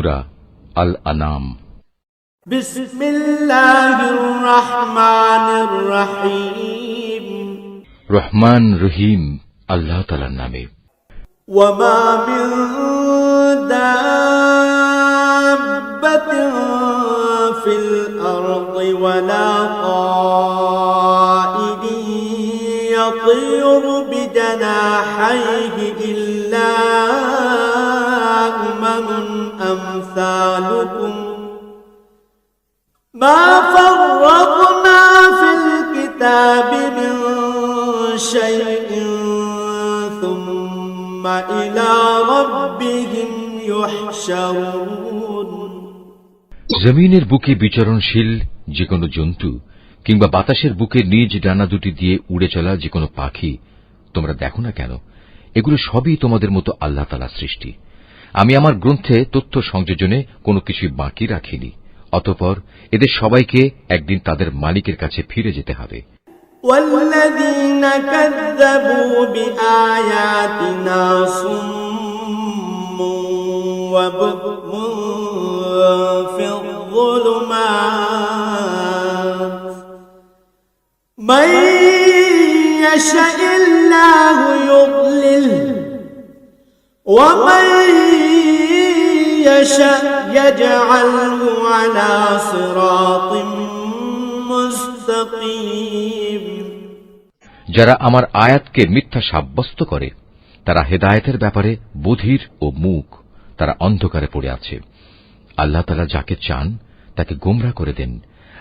সুরা আল আনাম بسم الله الرحمن الرحيم রহমান রহিম আল্লাহ তালার নামে وما من دابة في الأرض ولا طائر يطير بجناحيه أمم أمثالكم ما فرطنا في الكتاب من شيء ثم إلى ربهم يحشرون জমিনের বুকে বিচরণশীল যে কোনো জন্তু কিংবা বাতাসের বুকে নিজ ডানা দুটি দিয়ে উড়ে চলা যে কোনো পাখি তোমরা দেখো না কেন এগুলো সবই তোমাদের মতো আল্লাহ তালা সৃষ্টি আমি আমার গ্রন্থে তথ্য সংযোজনে কোনো কিছুই বাকি রাখিনি অতপর এদের সবাইকে একদিন তাদের মালিকের কাছে ফিরে যেতে হবে والذين كذبوا بآياتنا صم وبكم في الظلمات من يشاء الله يضلله يشاء يجعله على صراط مستقيم যারা আমার আয়াতকে মিথ্যা সাব্যস্ত করে তারা হেদায়েতের ব্যাপারে বধির ও মুখ তারা অন্ধকারে পড়ে আছে আল্লাহ তালা যাকে চান তাকে গোমরা করে দেন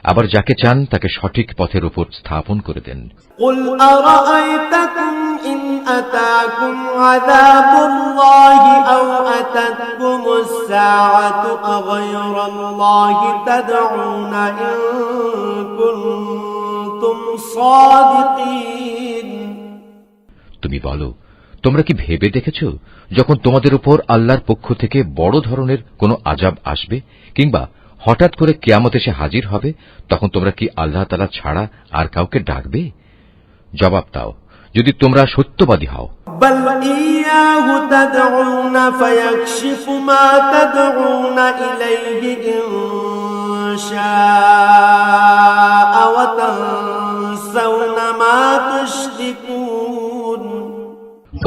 আবার যাকে চান তাকে সঠিক পথের উপর স্থাপন করে দেন قل أرأيتكم إن أتاكم عذاب الله أو أتتكم الساعة أغير الله تدعون إن كنتم صادقين তুমি বলো তোমরা কি ভেবে দেখেছ যখন তোমাদের উপর আল্লাহর পক্ষ থেকে বড় ধরনের কোনো আজাব আসবে কিংবা হঠাৎ করে কেয়ামত এসে হাজির হবে তখন তোমরা কি আল্লাহ তালা ছাড়া আর কাউকে ডাকবে জবাব দাও যদি তোমরা সত্যবাদী হও।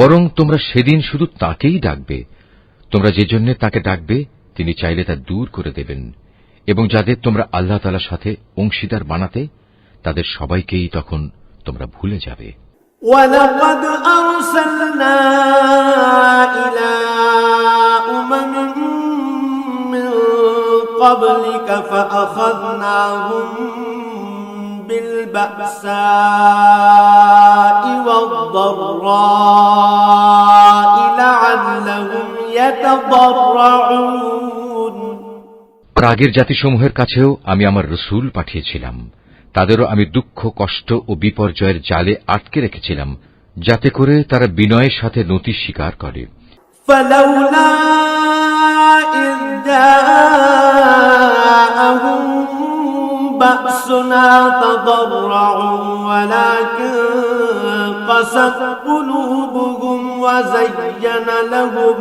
বরং তোমরা সেদিন শুধু তাকেই ডাকবে। তোমরা যে জন্য তাকে ডাকবে তিনি চাইলে তা দূর করে দেবেন। এবং যাদের তোমরা আল্লাহ তালার সাথে অংশীদার বানাতে তাদের সবাইকেই তখন তোমরা ভুলে যাবে। ولقد أرسلنا إلى أمم من قبلك فأخذناهم بالبأساء والضراء لعلهم يتضرعون প্রাগের জাতিসমূহের কাছেও আমি আমার রসুল পাঠিয়েছিলাম তাদেরও আমি দুঃখ কষ্ট ও বিপর্যয়ের জালে আটকে রেখেছিলাম যাতে করে তারা বিনয়ের সাথে নতি স্বীকার করে فلولا إذ جاءهم بأسنا تضرعوا ولكن قست قلوبهم وزين لهم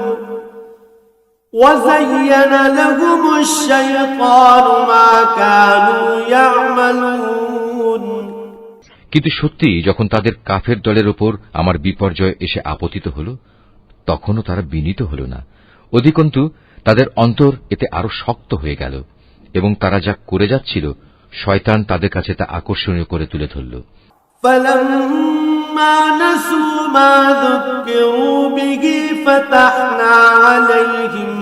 وزين لهم الشيطان ما كانوا يعملون কিন্তু সত্যি যখন তাদের কাফের দলের ওপর আমার বিপর্যয় এসে আপতিত হল তখনও তারা বিনীত হল না অধিকন্তু তাদের অন্তর এতে আরো শক্ত হয়ে গেল এবং তারা যা করে যাচ্ছিল শয়তান তাদের কাছে তা আকর্ষণীয় করে তুলে ধরল فلما نسوا ما ذكروا به فتحنا عليهم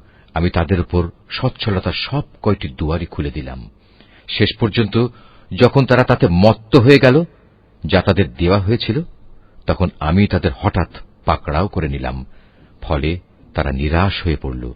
আমি তাদের উপর সচ্ছলতার সব কয়টি দুয়ারি খুলে দিলাম। শেষ পর্যন্ত যখন তারা তাতে মত্ত হয়ে গেল, যা তাদের দেওয়া হয়েছিল, তখন আমি তাদের হঠাৎ পাকড়াও করে নিলাম। ফলে তারা নিরাশ হয়ে পড়ল।